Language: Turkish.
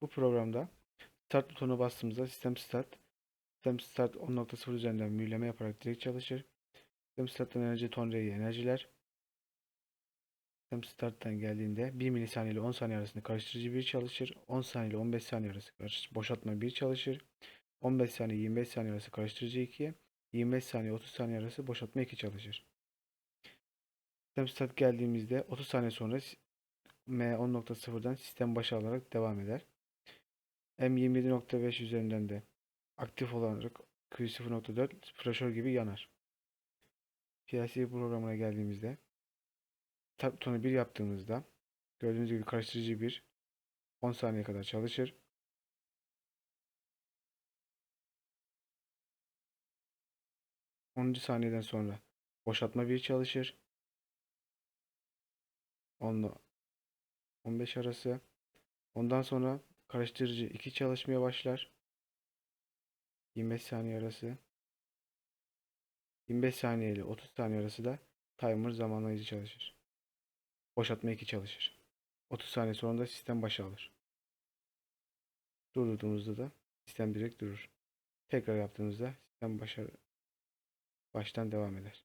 Bu programda Start butonuna bastığımızda sistem start, sistem start 10.0 üzerinden mühürleme yaparak direkt çalışır. Sistem starttan enerji ton reyi enerjiler. Sistem starttan geldiğinde 1 milisaniye ile 10 saniye arasında karıştırıcı bir çalışır. 10 saniye ile 15 saniye arası boşaltma bir çalışır. 15 saniye 25 saniye arası karıştırıcı 2, 25 saniye 30 saniye arası boşaltma 2 çalışır. Sistem start geldiğimizde 30 saniye sonra s- M10.0'dan sistem başa alarak devam eder. M27.5 üzerinden de aktif olarak Q0.4 flaşör gibi yanar. PLC programına geldiğimizde start butonu 1 yaptığımızda gördüğünüz gibi karıştırıcı 1 10 saniye kadar çalışır. Onuncu saniyeden sonra boşaltma 1 çalışır. 10 ile 15 arası. Ondan sonra karıştırıcı 2 çalışmaya başlar. 25 saniye arası. 25 saniye ile 30 saniye arası da timer zamanlayıcı çalışır. Boşaltma 2 çalışır. 30 saniye sonra da sistem başa alır. Durdurduğumuzda da sistem direkt durur. Tekrar yaptığımızda sistem başa, baştan devam eder.